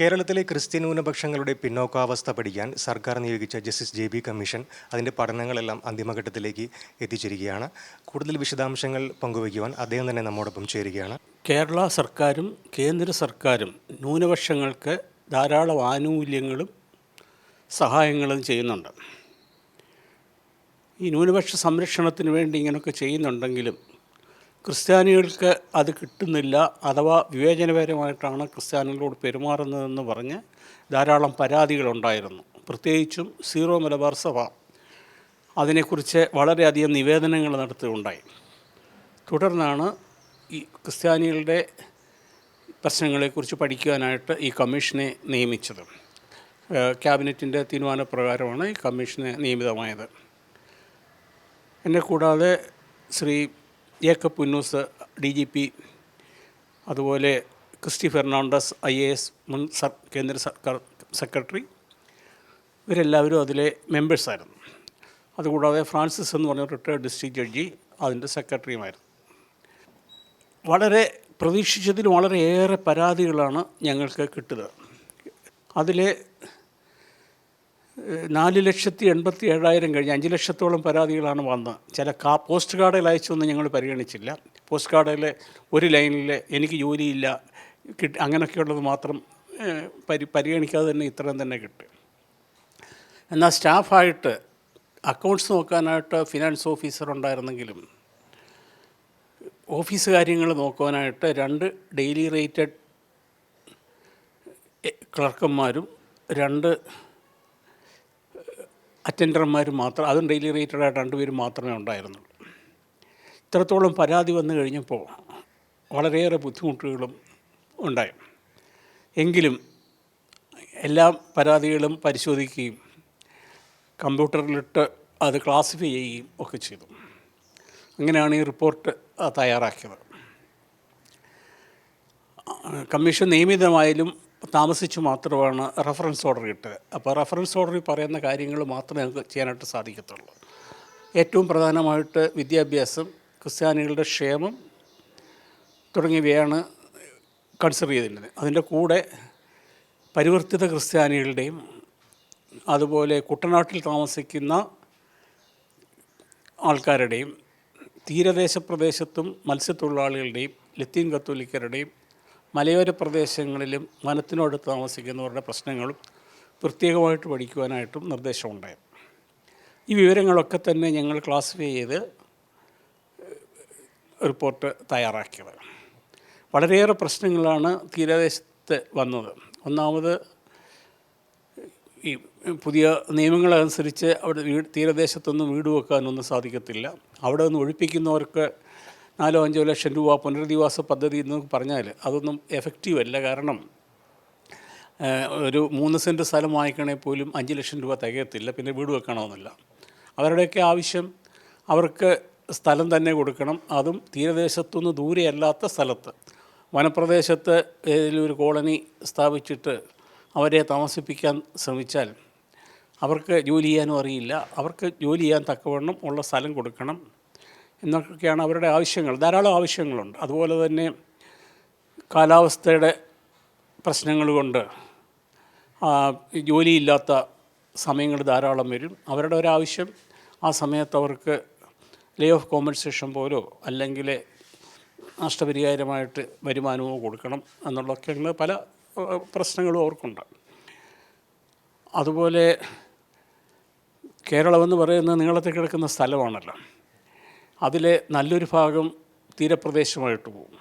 കേരളത്തിലെ ക്രിസ്ത്യൻ ന്യൂനപക്ഷങ്ങളുടെ പിന്നോക്കാവസ്ഥ പഠിക്കാൻ സർക്കാർ നിയോഗിച്ച ജസ്റ്റിസ് ജെ ബി കമ്മീഷൻ അതിന്റെ പഠനങ്ങളെല്ലാം അന്തിമഘട്ടത്തിലേക്ക് എത്തിച്ചിരിക്കുകയാണ്. കൂടുതൽ വിശദാംശങ്ങൾ പങ്കുവയ്ക്കുവാൻ അദ്ദേഹം തന്നെ നമ്മോടൊപ്പം ചേരുകയാണ്. കേരള സർക്കാരും കേന്ദ്ര സർക്കാരും ന്യൂനപക്ഷങ്ങൾക്ക് ധാരാളം ആനുകൂല്യങ്ങളും സഹായങ്ങളും ചെയ്യുന്നുണ്ട്. ഈ ന്യൂനപക്ഷ സംരക്ഷണത്തിന് വേണ്ടി ഇങ്ങനെയൊക്കെ ചെയ്യുന്നുണ്ടെങ്കിലും ക്രിസ്ത്യാനികൾക്ക് അത് കിട്ടുന്നില്ല അഥവാ വിവേചനപരമായിട്ടാണ് ക്രിസ്ത്യാനികളോട് പെരുമാറുന്നതെന്ന് പറഞ്ഞ് ധാരാളം പരാതികളുണ്ടായിരുന്നു. പ്രത്യേകിച്ചും സീറോ മലബാർ സഭ. അതിനെക്കുറിച്ച് വളരെയധികം നിവേദനങ്ങൾ നടത്തുകയുണ്ടായി. തുടർന്നാണ് ഈ ക്രിസ്ത്യാനികളുടെ പ്രശ്നങ്ങളെക്കുറിച്ച് പഠിക്കുവാനായിട്ട് ഈ കമ്മീഷനെ നിയമിച്ചത്. ക്യാബിനറ്റിന്റെ തീരുമാനപ്രകാരമാണ് ഈ കമ്മീഷനെ നിയമിതമായത്. എന്നെ കൂടാതെ Shri Jacob Punnoose D G P അതുപോലെ Christy Fernandez I A S മുൻ സർ കേന്ദ്ര സർക്കാർ സെക്രട്ടറി ഇവരെല്ലാവരും അതിലെ മെമ്പേഴ്സായിരുന്നു അതുകൂടാതെ ഫ്രാൻസിസ് എന്ന് പറഞ്ഞ റിട്ടയർഡ് ഡിസ്ട്രിക്ട് ജഡ്ജി അതിന്റെ സെക്രട്ടറിയുമായിരുന്നു. വളരെ പ്രതീക്ഷിച്ചതിൽ വളരെയേറെ പരാതികളാണ് ഞങ്ങൾക്ക് കിട്ടുന്നത്. അതിലെ നാല് ലക്ഷത്തി എൺപത്തി ഏഴായിരം കഴിഞ്ഞ് അഞ്ച് ലക്ഷത്തോളം പരാതികളാണ് വന്നത്. ചില കാ പോസ്റ്റ് കാർഡിൽ അയച്ചൊന്നും ഞങ്ങൾ പരിഗണിച്ചില്ല. പോസ്റ്റ് കാർഡിൽ ഒരു ലൈനിൽ എനിക്ക് ജോലിയില്ല കിട്ടി അങ്ങനെയൊക്കെയുള്ളത് മാത്രം പരി പരിഗണിക്കാതെ തന്നെ ഇത്രയും തന്നെ കിട്ടി. എന്നാൽ സ്റ്റാഫായിട്ട് അക്കൗണ്ട്സ് നോക്കാനായിട്ട് ഫിനാൻസ് ഓഫീസർ ഉണ്ടായിരുന്നെങ്കിലും ഓഫീസ് കാര്യങ്ങൾ നോക്കുവാനായിട്ട് രണ്ട് ഡെയിലി റേറ്റഡ് ക്ലർക്കന്മാരും രണ്ട് അറ്റൻഡർമാരും മാത്രം അതും ഡെയിലി റേറ്റഡ് ആയിട്ട് രണ്ടുപേരും മാത്രമേ ഉണ്ടായിരുന്നുള്ളൂ. ഇത്രത്തോളം പരാതി വന്നു കഴിഞ്ഞപ്പോൾ വളരെയേറെ ബുദ്ധിമുട്ടുകളും ഉണ്ടായി. എങ്കിലും എല്ലാ പരാതികളും പരിശോധിക്കുകയും കമ്പ്യൂട്ടറിലിട്ട് അത് ക്ലാസിഫൈ ചെയ്യുകയും ഒക്കെ ചെയ്തു. അങ്ങനെയാണ് ഈ റിപ്പോർട്ട് തയ്യാറാക്കിയത്. കമ്മീഷൻ നിയമിതമായാലും താമസിച്ച് മാത്രമാണ് റെഫറൻസ് ഓർഡർ കിട്ടുക. അപ്പോൾ റെഫറൻസ് ഓർഡറിൽ പറയുന്ന കാര്യങ്ങൾ മാത്രമേ ഞങ്ങൾക്ക് ചെയ്യാനായിട്ട് സാധിക്കത്തുള്ളൂ. ഏറ്റവും പ്രധാനമായിട്ട് വിദ്യാഭ്യാസം ക്രിസ്ത്യാനികളുടെ ക്ഷേമം തുടങ്ങിയവയാണ് കൺസിഡർ ചെയ്തിരുന്നത്. അതിന്റെ കൂടെ പരിവർത്തിത ക്രിസ്ത്യാനികളുടെയും അതുപോലെ കുട്ടനാട്ടിൽ താമസിക്കുന്ന ആൾക്കാരുടെയും തീരദേശ പ്രദേശത്തും മത്സ്യത്തൊഴിലാളികളുടെയും ലത്തീൻ കത്തോലിക്കരുടെയും മലയോര പ്രദേശങ്ങളിലും വനത്തിനോട് താമസിക്കുന്നവരുടെ പ്രശ്നങ്ങളും പ്രത്യേകമായിട്ട് പഠിക്കുവാനായിട്ടും നിർദ്ദേശമുണ്ടായി ഈ വിവരങ്ങളൊക്കെ തന്നെ ഞങ്ങൾ ക്ലാസിഫൈ ചെയ്ത് റിപ്പോർട്ട് തയ്യാറാക്കിയത്. വളരെയേറെ പ്രശ്നങ്ങളാണ് തീരദേശത്ത് വന്നത്. ഒന്നാമത് ഈ പുതിയ നിയമങ്ങളനുസരിച്ച് അവിടെ വീട് തീരദേശത്തൊന്നും വീട് വെക്കാനൊന്നും സാധിക്കത്തില്ല. അവിടെ നിന്ന് ഒഴിപ്പിക്കുന്നവർക്ക് നാലോ അഞ്ചോ ലക്ഷം രൂപ പുനരധിവാസ പദ്ധതി എന്ന് പറഞ്ഞാൽ അതൊന്നും എഫക്റ്റീവ് അല്ല. കാരണം ഒരു മൂന്ന് സെന്റ് സ്ഥലം വാങ്ങിക്കണേ പോലും അഞ്ച് ലക്ഷം രൂപ തികയത്തില്ല. പിന്നെ വീട് വെക്കണമെന്നില്ല. അവരുടെയൊക്കെ ആവശ്യം അവർക്ക് സ്ഥലം തന്നെ കൊടുക്കണം. അതും തീരദേശത്തുനിന്ന് ദൂരെയല്ലാത്ത സ്ഥലത്ത്. വനപ്രദേശത്ത് ഏതെങ്കിലും ഒരു കോളനി സ്ഥാപിച്ചിട്ട് അവരെ താമസിപ്പിക്കാൻ ശ്രമിച്ചാൽ അവർക്ക് ജോലി ചെയ്യാനും അറിയില്ല. അവർക്ക് ജോലി ചെയ്യാൻ തക്കവണ്ണം ഉള്ള സ്ഥലം കൊടുക്കണം. എന്നൊക്കെയാണ് അവരുടെ ആവശ്യങ്ങൾ. ധാരാളം ആവശ്യങ്ങളുണ്ട്. അതുപോലെ തന്നെ കാലാവസ്ഥയുടെ പ്രശ്നങ്ങൾ കൊണ്ട് ജോലിയില്ലാത്ത സമയങ്ങൾ ധാരാളം വരും. അവരുടെ ഒരാവശ്യം ആ സമയത്ത് അവർക്ക് ലേ ഓഫ് കോമ്പൻസേഷൻ പോലോ അല്ലെങ്കിൽ നഷ്ടപരിഹാരമായിട്ട് വരുമാനമോ കൊടുക്കണം എന്നുള്ളതൊക്കെയുള്ള പല പ്രശ്നങ്ങളും അവർക്കുണ്ട്. അതുപോലെ കേരളമെന്ന് പറയുന്നത് നീളത്തിൽ കിടക്കുന്ന സ്ഥലമാണല്ലോ. അതിലെ നല്ലൊരു ഭാഗം തീരപ്രദേശമായിട്ട് പോകും.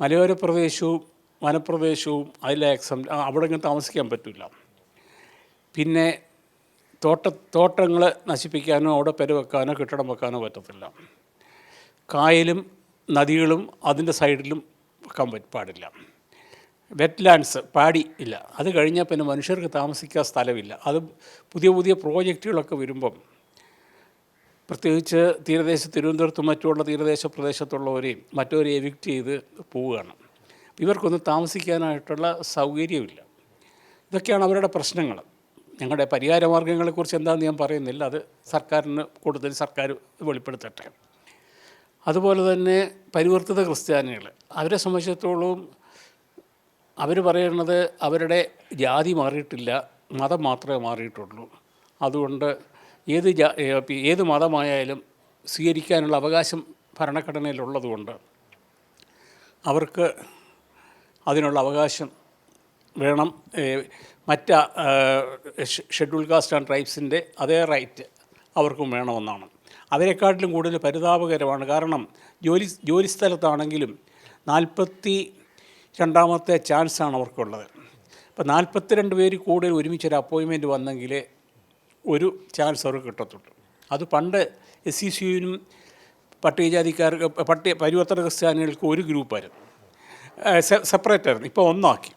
മലയോര പ്രദേശവും വനപ്രദേശവും അതിലെ അവിടെ താമസിക്കാൻ പറ്റില്ല. പിന്നെ തോട്ട തോട്ടങ്ങൾ നശിപ്പിക്കാനോ അവിടെ പെര വെക്കാനോ കെട്ടിടം വെക്കാനോ പറ്റത്തില്ല. കായലും നദികളും അതിന്റെ സൈഡിലും വെക്കാൻ പാടില്ല. വെറ്റ്ലാൻഡ്സ് പാടി ഇല്ല. അത് കഴിഞ്ഞാൽ പിന്നെ മനുഷ്യർക്ക് താമസിക്കാൻ സ്ഥലമില്ല. അത് പുതിയ പുതിയ പ്രോജക്റ്റുകളൊക്കെ വരുമ്പം പ്രത്യേകിച്ച് തീരദേശ തിരുവനന്തപുരത്തും മറ്റുള്ള തീരദേശ പ്രദേശത്തുള്ളവരെയും മറ്റവരെ എവിക്റ്റ് ചെയ്ത് പോവുകയാണ്. ഇവർക്കൊന്നും താമസിക്കാനായിട്ടുള്ള സൗകര്യമില്ല. ഇതൊക്കെയാണ് അവരുടെ പ്രശ്നങ്ങൾ. ഞങ്ങളുടെ പരിഹാര മാർഗങ്ങളെക്കുറിച്ച് എന്താണെന്ന് ഞാൻ പറയുന്നില്ല. അത് സർക്കാരിന് കൂടുതൽ സർക്കാർ വെളിപ്പെടുത്തട്ടെ. അതുപോലെ തന്നെ പരിവർത്തിത ക്രിസ്ത്യാനികൾ. അവരെ സംബന്ധിച്ചിടത്തോളം അവർ പറയുന്നത് അവരുടെ ജാതി മാറിയിട്ടില്ല. മതം മാത്രമേ മാറിയിട്ടുള്ളൂ. അതുകൊണ്ട് ഏത് ജാ ഏത് മതമായാലും സ്വീകരിക്കാനുള്ള അവകാശം ഭരണഘടനയിലുള്ളതുകൊണ്ട് അവർക്ക് അതിനുള്ള അവകാശം വേണം. മറ്റ മറ്റ് ഷെഡ്യൂൾ കാസ്റ്റ് ആൻഡ് ട്രൈബ്സിന്റെ അതേ റൈറ്റ് അവർക്കും വേണമെന്നാണ്. അവരെക്കാട്ടിലും കൂടുതൽ പരിതാപകരമാണ് കാരണം ജോലി ജോലി സ്ഥലത്താണെങ്കിലും നാൽപ്പത്തി രണ്ടാമത്തെ ചാൻസാണ് അവർക്കുള്ളത്. അപ്പോൾ നാൽപ്പത്തിരണ്ട് പേര് കൂടുതൽ ഒരുമിച്ചൊരു അപ്പോയിൻമെന്റ് വന്നെങ്കിൽ ഒരു ചാൻസ് അവർക്ക് കിട്ടത്തുള്ളൂ. അത് പണ്ട് എസ് സി സിയുവിനും പട്ടികജാതിക്കാർക്ക് പട്ടിക പരിവർത്തന ക്രിസ്ത്യാനികൾക്ക് ഒരു ഗ്രൂപ്പായിരുന്നു സെപ്പറേറ്റ് ആയിരുന്നു. ഇപ്പോൾ ഒന്നാക്കി.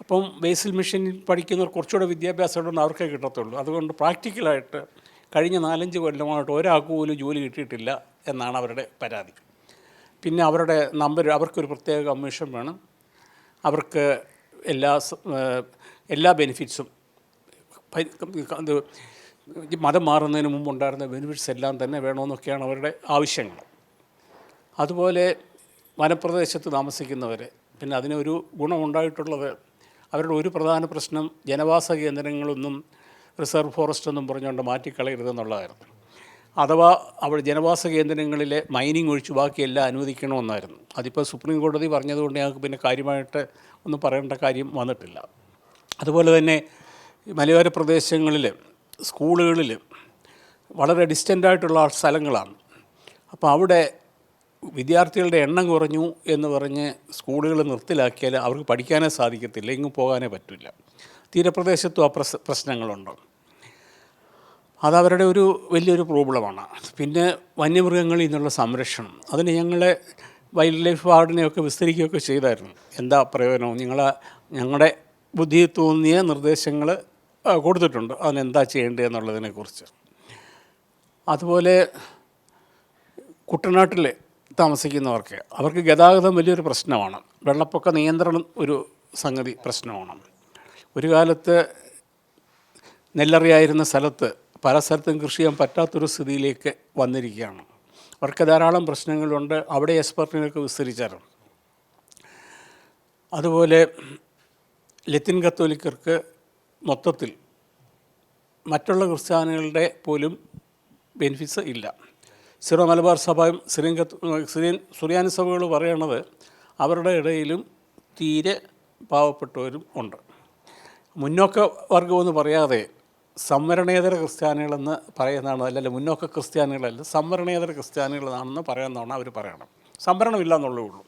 അപ്പം ബേസിൽ മിഷനിൽ പഠിക്കുന്നവർ കുറച്ചുകൂടെ വിദ്യാഭ്യാസം ഉണ്ടെന്ന് അവർക്കേ കിട്ടത്തുള്ളൂ. അതുകൊണ്ട് പ്രാക്ടിക്കലായിട്ട് കഴിഞ്ഞ നാലഞ്ച് കൊല്ലമായിട്ട് ഒരാൾക്ക് പോലും ജോലി കിട്ടിയിട്ടില്ല എന്നാണ് അവരുടെ പരാതി. പിന്നെ അവരുടെ നമ്പർ അവർക്കൊരു പ്രത്യേക കമ്മീഷൻ വേണം. അവർക്ക് എല്ലാ എല്ലാ ബെനിഫിറ്റ്സും ഇത് മതം മാറുന്നതിന് മുമ്പ് ഉണ്ടായിരുന്ന ബെനിഫിറ്റ്സ് എല്ലാം തന്നെ വേണമെന്നൊക്കെയാണ് അവരുടെ ആവശ്യങ്ങൾ. അതുപോലെ വനപ്രദേശത്ത് താമസിക്കുന്നവർ പിന്നെ അതിനൊരു ഗുണമുണ്ടായിട്ടുള്ളത് അവരുടെ ഒരു പ്രധാന പ്രശ്നം ജനവാസ കേന്ദ്രങ്ങളൊന്നും റിസർവ് ഫോറസ്റ്റ് എന്നും പറഞ്ഞുകൊണ്ട് മാറ്റിക്കളയരുതെന്നുള്ളതായിരുന്നു അഥവാ അവിടെ ജനവാസ കേന്ദ്രങ്ങളിലെ മൈനിങ് ഒഴിച്ച് ബാക്കിയെല്ലാം അനുവദിക്കണമെന്നായിരുന്നു. അതിപ്പോൾ സുപ്രീം കോടതി പറഞ്ഞതുകൊണ്ട് ഞങ്ങൾക്ക് പിന്നെ കാര്യമായിട്ട് ഒന്നും പറയേണ്ട കാര്യം വന്നിട്ടില്ല. അതുപോലെ തന്നെ ഈ മലയോര പ്രദേശങ്ങളിൽ സ്കൂളുകളിൽ വളരെ ഡിസ്റ്റന്റ് ആയിട്ടുള്ള സ്ഥലങ്ങളാണ്. അപ്പോൾ അവിടെ വിദ്യാർത്ഥികളുടെ എണ്ണം കുറഞ്ഞു എന്ന് പറഞ്ഞ് സ്കൂളുകൾ നിർത്തിലാക്കിയാൽ അവർക്ക് പഠിക്കാനേ സാധിക്കത്തില്ല എങ്ങും പോകാനേ പറ്റില്ല തീരപ്രദേശത്തും ആ പ്രശ് പ്രശ്നങ്ങളുണ്ട്. അതവരുടെ ഒരു വലിയൊരു പ്രോബ്ലമാണ്. പിന്നെ വന്യമൃഗങ്ങളിൽ നിന്നുള്ള സംരക്ഷണം. അതിന് ഞങ്ങളെ വൈൽഡ് ലൈഫ് വാർഡിനെയൊക്കെ വിസ്തരിക്കുകയൊക്കെ ചെയ്തായിരുന്നു. എന്താ പ്രയോജനവും നിങ്ങളെ ഞങ്ങളുടെ ബുദ്ധിയിൽ തോന്നിയ നിർദ്ദേശങ്ങൾ കൊടുത്തിട്ടുണ്ട്. അതിനെന്താ ചെയ്യേണ്ടത് എന്നുള്ളതിനെക്കുറിച്ച്. അതുപോലെ കുട്ടനാട്ടിൽ താമസിക്കുന്നവർക്ക് അവർക്ക് ഗതാഗതം വലിയൊരു പ്രശ്നമാണ്. വെള്ളപ്പൊക്ക നിയന്ത്രണം ഒരു സംഗതി പ്രശ്നമാണ്. ഒരു കാലത്ത് നെല്ലറിയായിരുന്ന സ്ഥലത്ത് പല സ്ഥലത്തും കൃഷി ചെയ്യാൻ പറ്റാത്തൊരു സ്ഥിതിയിലേക്ക് വന്നിരിക്കുകയാണ്. അവർക്ക് ധാരാളം പ്രശ്നങ്ങളുണ്ട്. അവിടെ എക്സ്പെർട്ടിനൊക്കെ വിസ്തരിച്ചായിരുന്നു അതുപോലെ ലത്തിൻ കത്തോലിക്കർക്ക് മൊത്തത്തിൽ മറ്റുള്ള ക്രിസ്ത്യാനികളുടെ പോലും ബെനിഫിറ്റ്സ് ഇല്ല. സിറോ മലബാർ സഭയും സിറിയൻ സിറിയൻ സുറിയാനി സഭകൾ പറയണത് അവരുടെ ഇടയിലും തീരെ പാവപ്പെട്ടവരും ഉണ്ട്. മുന്നോക്ക വർഗമെന്ന് പറയാതെ സംവരണേതര ക്രിസ്ത്യാനികളെന്ന് പറയുന്നതാണ് അല്ലല്ല മുന്നോക്ക ക്രിസ്ത്യാനികളല്ല സംവരണേതര ക്രിസ്ത്യാനികളാണെന്ന് പറയുന്നതാണ് അവർ പറയണം സംവരണമില്ല എന്നുള്ളേ ഉള്ളൂ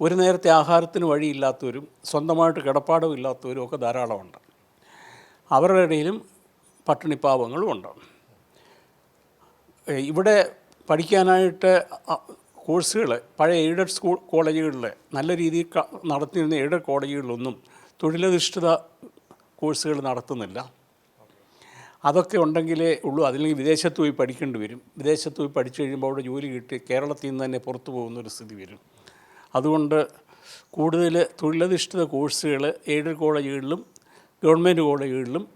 ഒരു നേരത്തെ ആഹാരത്തിന് വഴിയില്ലാത്തവരും സ്വന്തമായിട്ട് കിടപ്പാടും ഇല്ലാത്തവരും ഒക്കെ ധാരാളമുണ്ട്. അവരുടെ ഇടയിലും പട്ടിണിപ്പാവങ്ങളും ഉണ്ട്. ഏഹ് ഇവിടെ പഠിക്കാനായിട്ട് കോഴ്സുകൾ പഴയ എയ്ഡഡ് സ്കൂൾ കോളേജുകളിൽ നല്ല രീതിയിൽ നടത്തിയിരുന്ന എയ്ഡഡ് കോളേജുകളിലൊന്നും തൊഴിലധിഷ്ഠിത കോഴ്സുകൾ നടത്തുന്നില്ല. അതൊക്കെ ഉണ്ടെങ്കിലേ ഉള്ളൂ. അതില്ലെങ്കിൽ വിദേശത്ത് പോയി പഠിക്കേണ്ടി വരും. വിദേശത്ത് പോയി പഠിച്ചു കഴിയുമ്പോൾ അവിടെ ജോലി കിട്ടി കേരളത്തിൽ നിന്ന് തന്നെ പുറത്തു പോകുന്ന ഒരു സ്ഥിതി വരും. അതുകൊണ്ട് കൂടുതൽ തൊഴിലധിഷ്ഠിത കോഴ്സുകൾ എയ്ഡഡ് കോളേജുകളിലും ഗവൺമെന്റ് കോളേജുകളിലും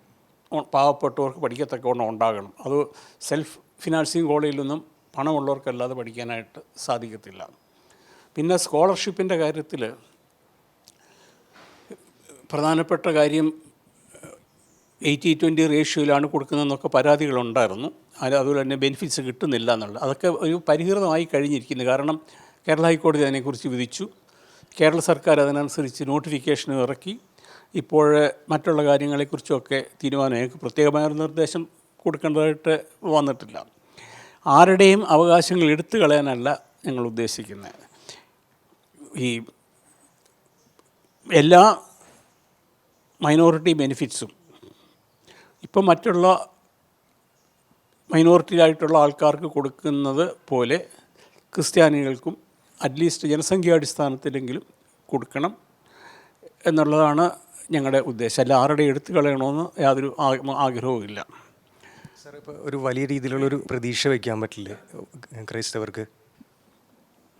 പാവപ്പെട്ടവർക്ക് പഠിക്കത്തക്കവണ്ണം ഉണ്ടാകണം. അത് സെൽഫ് ഫിനാൻസിങ് കോളേജിലൊന്നും പണമുള്ളവർക്കല്ലാതെ പഠിക്കാനായിട്ട് സാധിക്കത്തില്ല. പിന്നെ സ്കോളർഷിപ്പിന്റെ കാര്യത്തിൽ പ്രധാനപ്പെട്ട കാര്യം എയ്റ്റി ട്വന്റി റേഷ്യോയിലാണ് കൊടുക്കുന്നതെന്നൊക്കെ പരാതികളുണ്ടായിരുന്നു. അത് അതുപോലെ തന്നെ ബെനിഫിറ്റ്സ് കിട്ടുന്നില്ല എന്നുള്ളത്. അതൊക്കെ ഒരു പരിഹൃതമായി കഴിഞ്ഞിരിക്കുന്നു. കാരണം കേരള ഹൈക്കോടതി അതിനെക്കുറിച്ച് വിധിച്ചു. കേരള സർക്കാർ അതിനനുസരിച്ച് നോട്ടിഫിക്കേഷൻ ഇറക്കി. ഇപ്പോൾ മറ്റുള്ള കാര്യങ്ങളെക്കുറിച്ചൊക്കെ തീരുമാനം ഞങ്ങൾക്ക് പ്രത്യേകമായ ഒരു നിർദ്ദേശം കൊടുക്കേണ്ടതായിട്ട് വന്നിട്ടില്ല. ആരുടെയും അവകാശങ്ങൾ എടുത്തു കളയാനല്ല ഞങ്ങൾ ഉദ്ദേശിക്കുന്നത്. ഈ എല്ലാ മൈനോറിറ്റി ബെനിഫിറ്റ്സും ഇപ്പം മറ്റുള്ള മൈനോറിറ്റിയിലായിട്ടുള്ള ആൾക്കാർക്ക് കൊടുക്കുന്നത് പോലെ ക്രിസ്ത്യാനികൾക്കും അറ്റ്ലീസ്റ്റ് ജനസംഖ്യാടിസ്ഥാനത്തിലെങ്കിലും കൊടുക്കണം എന്നുള്ളതാണ് ഞങ്ങളുടെ ഉദ്ദേശം. അല്ല ആരുടെ എടുത്തു കളയണമെന്ന് യാതൊരു ആഗ്രഹവും ഇല്ല സാർ ഇപ്പോൾ ഒരു വലിയ രീതിയിലുള്ളൊരു പ്രതീക്ഷ വയ്ക്കാൻ പറ്റില്ലേ ക്രൈസ്തവർക്ക്?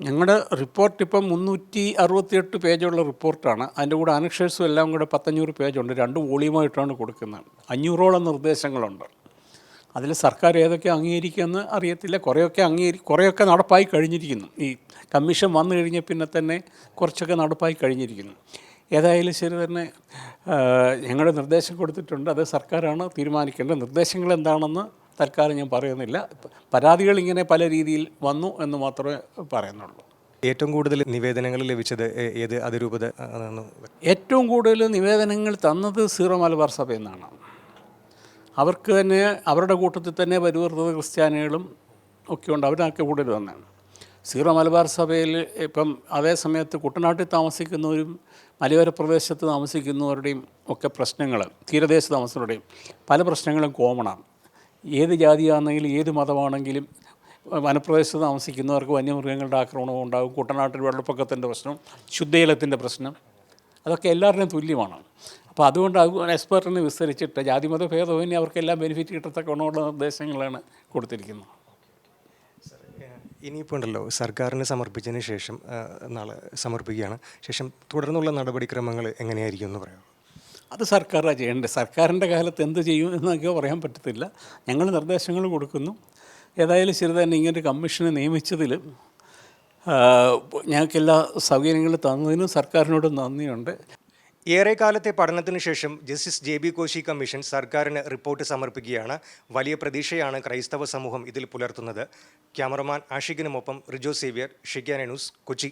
ഞങ്ങളുടെ റിപ്പോർട്ട് ഇപ്പം മുന്നൂറ്റി അറുപത്തിയെട്ട് പേജുള്ള റിപ്പോർട്ടാണ്. അതിന്റെ കൂടെ അനക്ഷേഴ്സും എല്ലാം കൂടെ പത്തഞ്ഞൂറ് പേജുണ്ട്. രണ്ട് വോളിയുമായിട്ടാണ് കൊടുക്കുന്നത്. അഞ്ഞൂറോളം നിർദ്ദേശങ്ങളുണ്ട്. അതിൽ സർക്കാർ ഏതൊക്കെ അംഗീകരിക്കുമെന്ന് അറിയത്തില്ല. കുറേയൊക്കെ അംഗീകരി കുറേയൊക്കെ നടപ്പായി കഴിഞ്ഞിരിക്കുന്നു. ഈ കമ്മീഷൻ വന്നു കഴിഞ്ഞ പിന്നെ തന്നെ കുറച്ചൊക്കെ നടപ്പായി കഴിഞ്ഞിരിക്കുന്നു. ഏതായാലും ശരി തന്നെ ഞങ്ങളുടെ നിർദ്ദേശം കൊടുത്തിട്ടുണ്ട്. അത് സർക്കാരാണ് തീരുമാനിക്കേണ്ടത്. നിർദ്ദേശങ്ങൾ എന്താണെന്ന് തൽക്കാലം ഞാൻ പറയുന്നില്ല. പരാതികൾ ഇങ്ങനെ പല രീതിയിൽ വന്നു എന്ന് മാത്രമേ പറയുന്നുള്ളൂ. ഏറ്റവും കൂടുതൽ നിവേദനങ്ങൾ ലഭിച്ചത് ഏത് അതിരൂപത ഏറ്റവും കൂടുതൽ നിവേദനങ്ങൾ തന്നത് സീറോ മലബാർ സഭയിൽ നിന്നാണ്. അവർക്ക് തന്നെ അവരുടെ കൂട്ടത്തിൽ തന്നെ പരിവർത്തിത ക്രിസ്ത്യാനികളും ഒക്കെ ഉണ്ട്. അവരൊക്കെ കൂടുതൽ തന്നെയാണ് സീറോ മലബാർ സഭയിൽ ഇപ്പം അതേ സമയത്ത് കുട്ടനാട്ടിൽ താമസിക്കുന്നവരും മലയോര പ്രദേശത്ത് താമസിക്കുന്നവരുടെയും ഒക്കെ പ്രശ്നങ്ങൾ തീരദേശ താമസങ്ങളുടെയും പല പ്രശ്നങ്ങളും കോമണാണ് ഏത് ജാതിയാണെങ്കിലും ഏത് മതമാണെങ്കിലും വനപ്രദേശത്ത് താമസിക്കുന്നവർക്ക് വന്യമൃഗങ്ങളുടെ ആക്രമണം ഉണ്ടാകും കുട്ടനാട്ടിൽ വെള്ളപ്പൊക്കത്തിന്റെ പ്രശ്നം ശുദ്ധജലത്തിന്റെ പ്രശ്നം അതൊക്കെ എല്ലാവരുടെയും തുല്യമാണ്. അപ്പോൾ അതുകൊണ്ട് അത് എക്സ്പെർട്ടിനെ വിസ്തരിച്ചിട്ട് ജാതിമത ഭേദമന്യേ അവർക്കെല്ലാം ബെനിഫിറ്റ് കിട്ടത്തക്കണമുള്ള നിർദ്ദേശങ്ങളാണ് കൊടുത്തിരിക്കുന്നത്. ഇനിയിപ്പോൾ ഉണ്ടല്ലോ സർക്കാരിന് സമർപ്പിച്ചതിന് ശേഷം നാളെ സമർപ്പിക്കുകയാണ്. ശേഷം തുടർന്നുള്ള നടപടിക്രമങ്ങൾ എങ്ങനെയായിരിക്കും എന്ന് പറയാം അത് സർക്കാരാണ് ചെയ്യേണ്ടത്. സർക്കാരിന്റെ കാലത്ത് എന്ത് ചെയ്യും എന്നൊക്കെ പറയാൻ പറ്റത്തില്ല. ഞങ്ങൾ നിർദ്ദേശങ്ങൾ കൊടുക്കുന്നു. ഏതായാലും ശരി തന്നെ ഇങ്ങനെ ഒരു കമ്മീഷനെ നിയമിച്ചതിൽ ഞങ്ങൾക്കെല്ലാ സൗകര്യങ്ങളും തന്നതിനും സർക്കാരിനോട് നന്ദിയുണ്ട്. ഏറെക്കാലത്തെ പഠനത്തിന് ശേഷം justice J B Koshy commission സർക്കാരിന് റിപ്പോർട്ട് സമർപ്പിക്കുകയാണ്. വലിയ പ്രതീക്ഷയാണ് ക്രൈസ്തവ സമൂഹം ഇതിൽ പുലർത്തുന്നത്. ക്യാമറമാൻ ആഷിഖിനുമൊപ്പം റിജോ സേവ്യർ ഷിക്കാന ന്യൂസ് കൊച്ചി.